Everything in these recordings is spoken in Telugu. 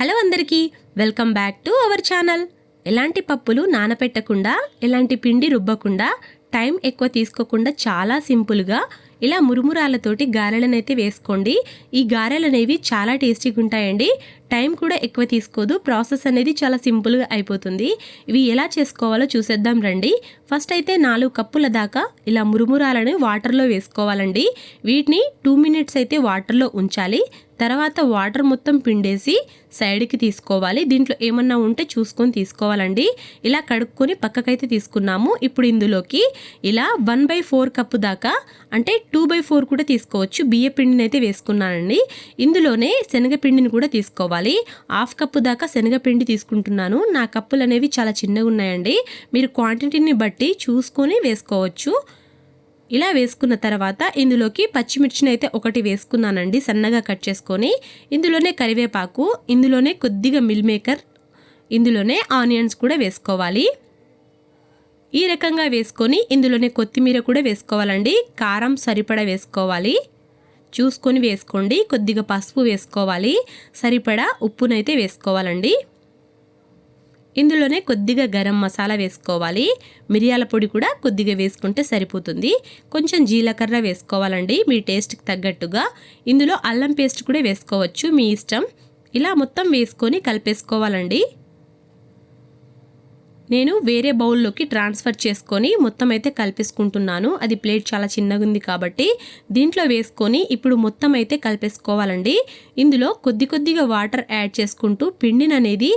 హలో అందరికీ welcome back to our channel. ఎలాంటి పప్పులు నానపెట్టకుండా ఎలాంటి పిండి రుబ్బకుండా టైం ఎక్కువ తీసుకోకుండా చాలా సింపుల్గా ఇలా మురుమురాలతోటి గారెలనైతే వేసుకోండి. ఈ గారెలు అనేవి చాలా టేస్టీగా ఉంటాయండి టైం కూడా ఎక్కువ తీసుకోదు. ప్రాసెస్ అనేది చాలా సింపుల్గా అయిపోతుంది. ఇవి ఎలా చేసుకోవాలో చూసేద్దాం రండి. ఫస్ట్ అయితే నాలుగు కప్పుల దాకా ఇలా మురుమురాలను వాటర్లో వేసుకోవాలండి. వీటిని టూ మినిట్స్ అయితే వాటర్లో ఉంచాలి. తర్వాత వాటర్ మొత్తం పిండేసి సైడ్కి తీసుకోవాలి. దీంట్లో ఏమన్నా ఉంటే చూసుకొని తీసుకోవాలండి. ఇలా కడుక్కొని పక్కకైతే తీసుకున్నాము. ఇప్పుడు ఇందులోకి ఇలా వన్ బై ఫోర్ కప్పు దాకా అంటే టూ బై ఫోర్ కూడా తీసుకోవచ్చు. బియ్య పిండిని అయితే వేసుకున్నానండి. ఇందులోనే శనగపిండిని కూడా తీసుకోవాలి. హాఫ్ కప్పు దాకా శనగపిండి తీసుకుంటున్నాను. నా కప్పులు అనేవి చాలా చిన్నగా ఉన్నాయండి. మీరు క్వాంటిటీని బట్టి చూసుకొని వేసుకోవచ్చు. ఇలా వేసుకున్న తర్వాత ఇందులోకి పచ్చిమిర్చిని అయితే ఒకటి వేసుకున్నానండి సన్నగా కట్ చేసుకొని. ఇందులోనే కరివేపాకు ఇందులోనే కొద్దిగా మిల్ మేకర్ ఇందులోనే ఆనియన్స్ కూడా వేసుకోవాలి. ఈ రకంగా వేసుకొని ఇందులోనే కొత్తిమీర కూడా వేసుకోవాలండి. కారం సరిపడా వేసుకోవాలి. చూసుకొని వేసుకోండి కొద్దిగా పసుపు వేసుకోవాలి. సరిపడా ఉప్పునైతే వేసుకోవాలండి. ఇందులోనే కొద్దిగా గరం మసాలా వేసుకోవాలి. మిరియాల పొడి కూడా కొద్దిగా వేసుకుంటే సరిపోతుంది. కొంచెం జీలకర్ర వేసుకోవాలండి మీ టేస్ట్కి తగ్గట్టుగా. ఇందులో అల్లం పేస్ట్ కూడా వేసుకోవచ్చు మీ ఇష్టం. ఇలా మొత్తం వేసుకొని కలిపేసుకోవాలండి. నేను వేరే బౌల్లోకి ట్రాన్స్ఫర్ చేసుకొని మొత్తం అయితే కలిపేసుకుంటున్నాను. అది ప్లేట్ చాలా చిన్నగా ఉంది కాబట్టి దీంట్లో వేసుకొని ఇప్పుడు మొత్తం అయితే కలిపేసుకోవాలండి. ఇందులో కొద్ది కొద్దిగా వాటర్ యాడ్ చేసుకుంటూ పిండిని అనేది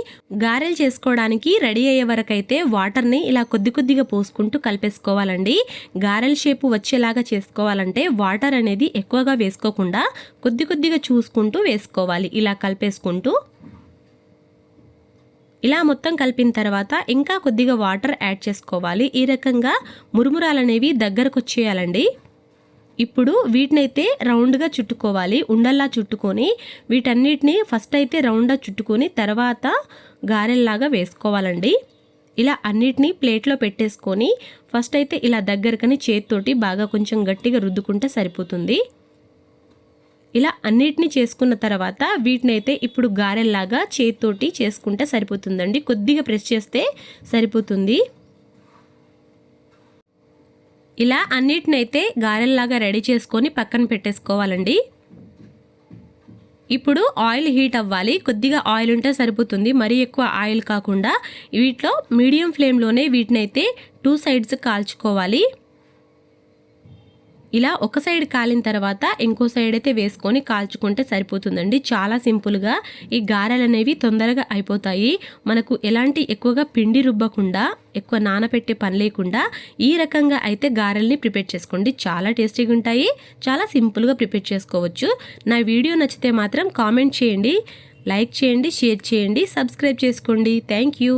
గారెలు చేసుకోవడానికి రెడీ అయ్యే వరకు అయితే వాటర్ని ఇలా కొద్ది కొద్దిగా పోసుకుంటూ కలిపేసుకోవాలండి. గారెల షేపు వచ్చేలాగా చేసుకోవాలంటే వాటర్ అనేది ఎక్కువగా వేసుకోకుండా కొద్ది కొద్దిగా చూసుకుంటూ వేసుకోవాలి. ఇలా కలిపేసుకుంటూ ఇలా మొత్తం కలిపిన తర్వాత ఇంకా కొద్దిగా వాటర్ యాడ్ చేసుకోవాలి. ఈ రకంగా మురుమురాలు అనేవి దగ్గరకు వచ్చేయాలండి ఇప్పుడు వీటినైతే రౌండ్గా చుట్టుకోవాలి. ఉండల్లా చుట్టుకొని వీటన్నిటిని ఫస్ట్ అయితే రౌండ్గా చుట్టుకొని తర్వాత గారెల్లాగా వేసుకోవాలండి. ఇలా అన్నిటినీ ప్లేట్లో పెట్టేసుకొని ఫస్ట్ అయితే ఇలా దగ్గరకని చేతితోటి బాగా కొంచెం గట్టిగా రుద్దుకుంటే సరిపోతుంది. ఇలా అన్నిటిని చేసుకున్న తర్వాత వీటినైతే ఇప్పుడు గారెల్లాగా చేతితోటి చేసుకుంటే సరిపోతుందండి. కొద్దిగా ప్రెస్ చేస్తే సరిపోతుంది. ఇలా అన్నిటినైతే గారెల్లాగా రెడీ చేసుకొని పక్కన పెట్టేసుకోవాలండి. ఇప్పుడు ఆయిల్ హీట్ అవ్వాలి. కొద్దిగా ఆయిల్ ఉంటే సరిపోతుంది. మరీ ఎక్కువ ఆయిల్ కాకుండా వీటిలో మీడియం ఫ్లేమ్లోనే వీటినైతే టూ సైడ్స్ కాల్చుకోవాలి. ఇలా ఒక సైడ్ కాలిన తర్వాత ఇంకో సైడ్ అయితే వేసుకొని కాల్చుకుంటే సరిపోతుందండి. చాలా సింపుల్గా ఈ గారెలు అనేవి తొందరగా అయిపోతాయి. మనకు ఎలాంటి ఎక్కువగా పిండి రుబ్బకుండా ఎక్కువ నానపెట్టే పని లేకుండా ఈ రకంగా అయితే గారెల్ని ప్రిపేర్ చేసుకోండి. చాలా టేస్టీగా ఉంటాయి. చాలా సింపుల్గా ప్రిపేర్ చేసుకోవచ్చు. నా వీడియో నచ్చితే మాత్రం కామెంట్ చేయండి లైక్ చేయండి షేర్ చేయండి సబ్స్క్రైబ్ చేసుకోండి. Thank you.